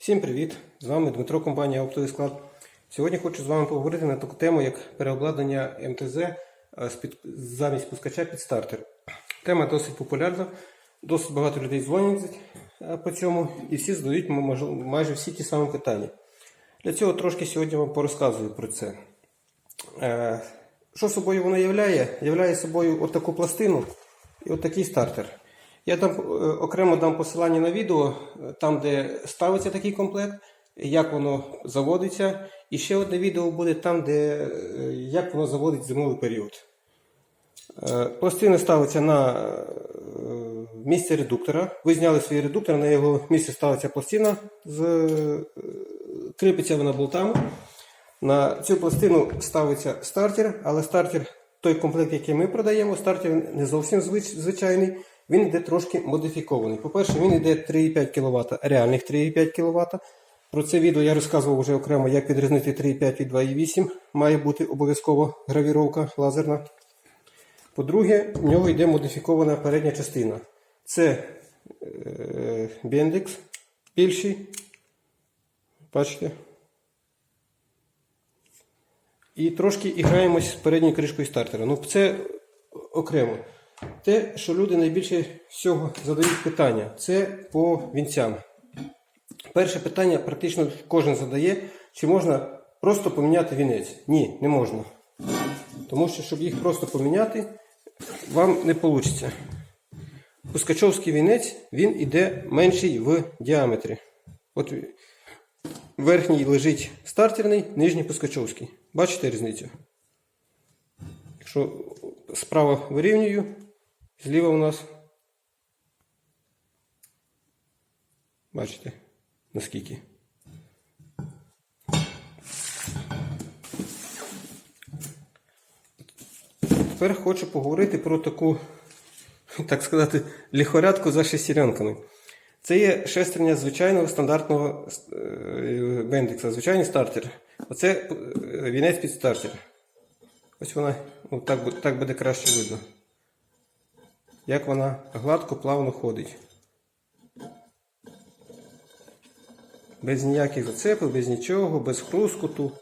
Всім привіт! З вами Дмитро, компанія Оптовий склад. Сьогодні хочу з вами поговорити на таку тему, як переобладнання МТЗ е, замість пускача під стартер. Тема досить популярна, досить багато людей дзвонять е, по цьому і всі задають майже всі ті самі питання. Для цього трошки сьогодні вам порозказую про це. Е, Що собою воно являє? Являє собою отаку пластину і отакий стартер. Я дам е, окремо дам посилання на відео, е, там, де ставиться такий комплект, як воно заводиться. І ще одне відео буде там, де е, як воно заводить зимовий період. Пластина ставиться на місце редуктора. Ви зняли свій редуктор, на його місце ставиться пластина, з, кріпиться вона болтами. На цю пластину ставиться стартер, але стартер, той комплект, який ми продаємо, стартер не зовсім звичайний, він йде трошки модифікований. По-перше, він йде 3,5 кВт, реальних 3,5 кВт. Про це відео я розказував вже окремо, як відрізнити 3,5 від 2,8. Має бути обов'язково гравіровка лазерна. По-друге, в нього йде модифікована передня частина. Це е, бендекс більший. Бачите? І трошки іграємось з передньою кришкою стартера. Ну, це окремо. Те, що люди найбільше всього задають питання, це по вінцям. Перше питання практично кожен задає, чи можна просто поміняти вінець. Ні, не можна. Тому що, щоб їх просто поміняти, вам не вийде. Пускачовський вінець він іде менший в діаметрі. От верхній лежить стартерний, нижній пускачовський. Бачите різницю? Якщо справа вирівнюю, зліва у нас. Бачите, наскільки. Тепер хочу поговорити про таку, так сказати, ліхорядку за шестеренками. Це є шестерня звичайного стандартного е, бендекса, звичайний стартер. Оце е, вінець під стартер. Ось вона, ну, так, так буде краще видно. Як вона гладко, плавно ходить. Без ніяких зацепів, без нічого, без хрускоту.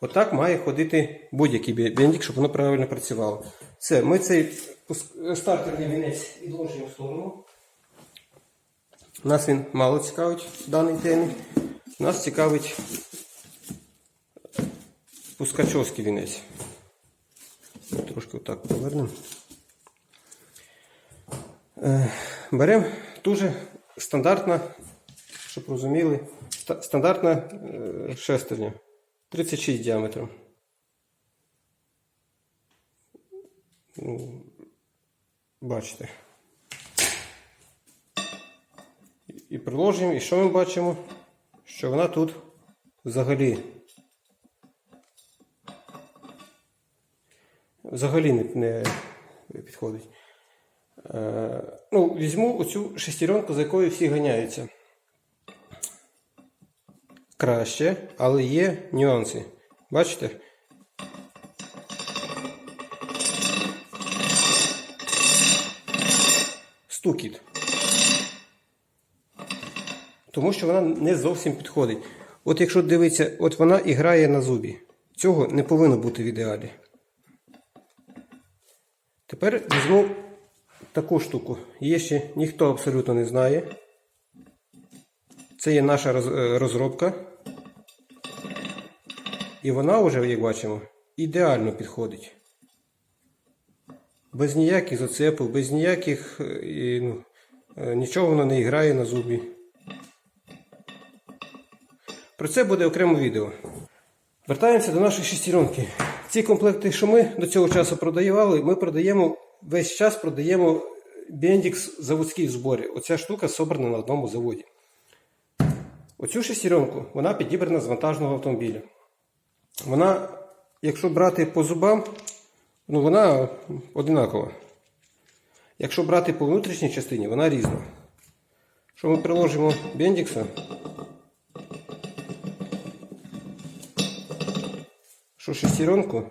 Отак має ходити будь-який бе- бендик, щоб воно правильно працювало. Все, ми цей стартерний вінець відложуємо в сторону. Нас він мало цікавить в даній темі. Нас цікавить пускачовський вінець. Трошки отак повернемо. Е, Беремо дуже стандартна, щоб розуміли, стандартна е, шестерня. 36 діаметром. Ну, Бачите. І- приложимо, і що ми бачимо? Що вона тут взагалі. Взагалі не, не підходить. Е, ну, візьму оцю шестеренку, за якою всі ганяються. Краще, але є нюанси. Бачите? Стукіт. Тому що вона не зовсім підходить. От якщо дивитися, от вона і грає на зубі. Цього не повинно бути в ідеалі. Тепер візьму таку штуку. Її ще ніхто абсолютно не знає. Це є наша е, розробка. І вона вже, як бачимо, ідеально підходить. Без ніяких зацепів, без ніяких. е, ну, е, нічого вона не грає на зубі. Про це буде окремо відео. Вертаємося до нашої шестеренки. Ці комплекти, що ми до цього часу продавали, ми продаємо весь час продаємо Bendix заводський в зборі. Оця штука собрана на одному заводі. Оцю шестеренку вона підібрана з вантажного автомобіля. Вона, якщо брати по зубам, ну вона одинакова. Якщо брати по внутрішній частині, вона різна. Що ми приложимо бендікса, що шестеренку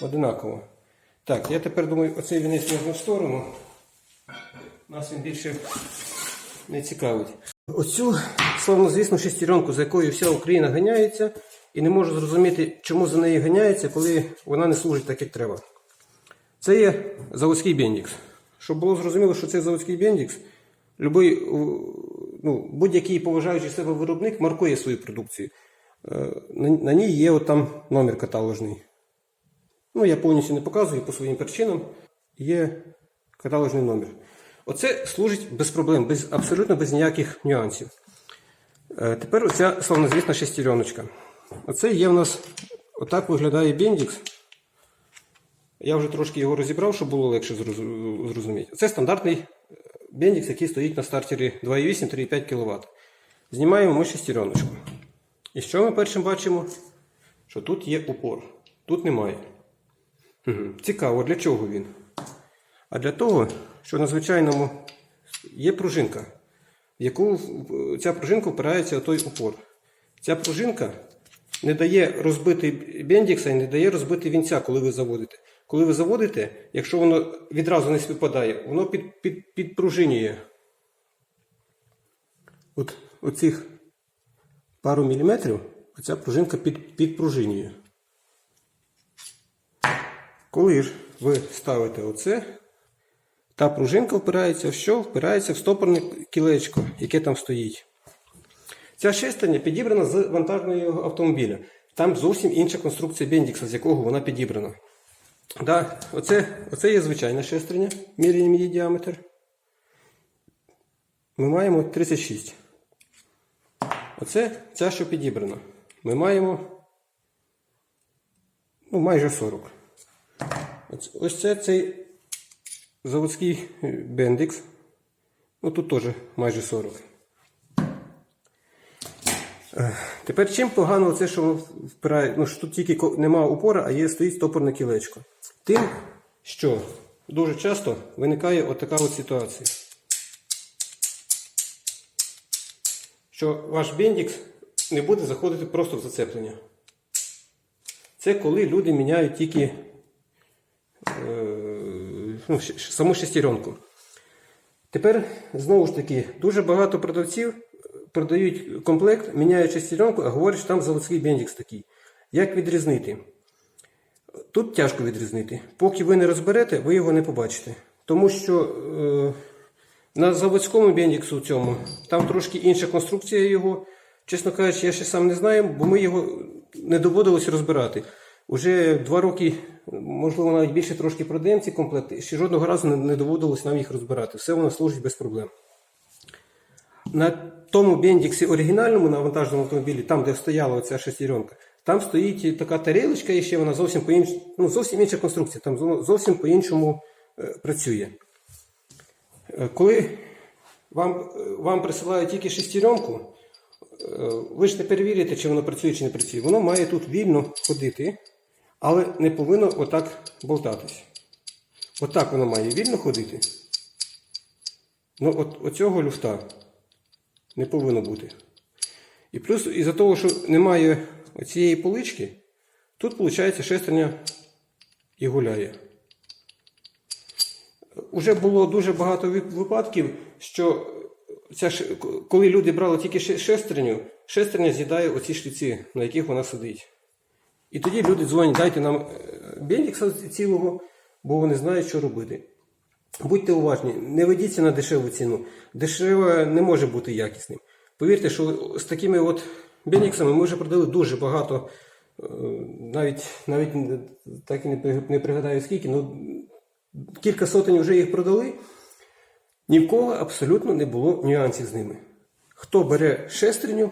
одинаково. Так, я тепер думаю, оцей вінець можна в сторону. нас він більше не цікавить. Оцю славнозвісну шестеренку, за якою вся Україна ганяється, і не можу зрозуміти, чому за неї ганяється, коли вона не служить так, як треба. Це є заводський бендікс. Щоб було зрозуміло, що це заводський бендікс, ну, будь-який поважаючий себе виробник маркує свою продукцію. Е, на ній є от там номер каталожний. Ну, я повністю не показую по своїм причинам. Є каталожний номер. Оце служить без проблем, без, абсолютно без ніяких нюансів. Е, тепер оця славнозвісна шестереночка. Оце є в нас, отак виглядає бендікс. Я вже трошки його розібрав, щоб було легше зрозуміти. Це стандартний бендікс, який стоїть на стартері 2,8-3,5 кВт. Знімаємо ми шестереночку. І що ми першим бачимо? Що тут є упор. Тут немає. Цікаво, для чого він? А для того, що на звичайному є пружинка, в яку ця пружинка впирається в той упор. Ця пружинка не дає розбити бендікса і не дає розбити вінця, коли ви заводите. Коли ви заводите, якщо воно відразу не співпадає, воно під, під, підпружинює. От оцих пару міліметрів оця пружинка під, підпружинює. Коли ж ви ставите оце, та пружинка впирається в що? Впирається в стопорне кілечко, яке там стоїть. Ця шестерня підібрана з вантажного автомобіля. Там зовсім інша конструкція бендікса, з якого вона підібрана. Да, оце, оце є звичайна шестерня, міряємо її діаметр. Ми маємо 36. Оце ця, що підібрана. Ми маємо ну, майже 40. Ось, це цей заводський е, бендикс. Ну тут теж майже 40. Е, Тепер чим погано це, що впирає, ну, що тут тільки ко- нема упора, а є стоїть стопорне кілечко. Тим, що дуже часто виникає отака от ситуація. Що ваш бендікс не буде заходити просто в зацеплення. Це коли люди міняють тільки ну, щ- щ- саму шестеренку. Тепер знову ж таки дуже багато продавців продають комплект, міняють шестеренку, а говорять, що там заводський бендікс такий. Як відрізнити? Тут тяжко відрізнити. Поки ви не розберете, ви його не побачите. Тому що е, на заводському бендіксу цьому там трошки інша конструкція його. Чесно кажучи, я ще сам не знаю, бо ми його не доводилось розбирати. Уже два роки, можливо, навіть більше трошки продаємо ці комплекти. Ще жодного разу не, доводилось нам їх розбирати. Все воно служить без проблем. На тому бендіксі оригінальному на вантажному автомобілі, там, де стояла оця шестеренка, там стоїть така тарілочка, і ще вона зовсім по інш... ну, зовсім інша конструкція, там зовсім по-іншому е, працює. Е, Коли вам, е, вам присилають тільки шестеренку, ви ж не перевірите, чи воно працює, чи не працює. Воно має тут вільно ходити, але не повинно отак болтатись. Отак воно має вільно ходити. Ну, от оцього люфта не повинно бути. І плюс, із-за того, що немає оцієї полички, тут, виходить, шестерня і гуляє. Уже було дуже багато випадків, що ця, коли люди брали тільки шестерню, шестерня з'їдає оці шліці, на яких вона сидить. І тоді люди дзвонять, дайте нам е, бендікса цілого, бо вони знають, що робити. Будьте уважні, не ведіться на дешеву ціну. Дешеве не може бути якісним. Повірте, що з такими от беніксами ми вже продали дуже багато, е, навіть, навіть так і не пригадаю скільки, ну кілька сотень вже їх продали. Ні в кого абсолютно не було нюансів з ними. Хто бере шестерню,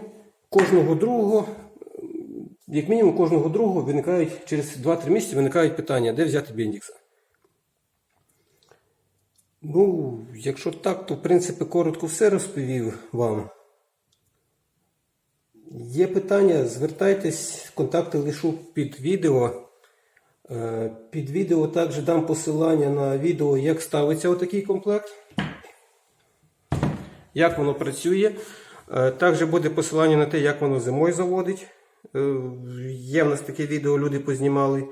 кожного другого, як мінімум кожного другого виникають через 2-3 місяці виникають питання, де взяти бендікса. Ну, якщо так, то в принципі коротко все розповів вам. Є питання, звертайтесь, контакти лишу під відео. Е, Під відео також дам посилання на відео, як ставиться отакий комплект, як воно працює. Е, Також буде посилання на те, як воно зимою заводить. Е, Є в нас таке відео, люди познімали.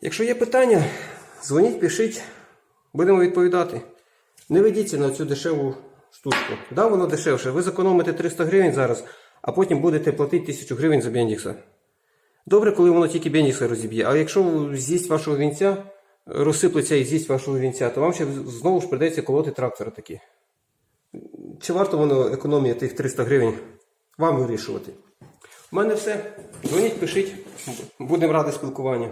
Якщо є питання, дзвоніть, пишіть, будемо відповідати. Не ведіться на цю дешеву штучку. Да, воно дешевше. Ви зекономите 300 гривень зараз, а потім будете платити 1000 гривень за Бендікса. Добре, коли воно тільки Бендікса розіб'є. А якщо з'їсть вашого вінця, розсиплеться і з'їсть вашого вінця, то вам ще знову ж придеться колоти трактора такі. Чи варто воно економія тих 300 гривень? Вам вирішувати. У мене все. Дзвоніть, пишіть. Будемо раді спілкуванню.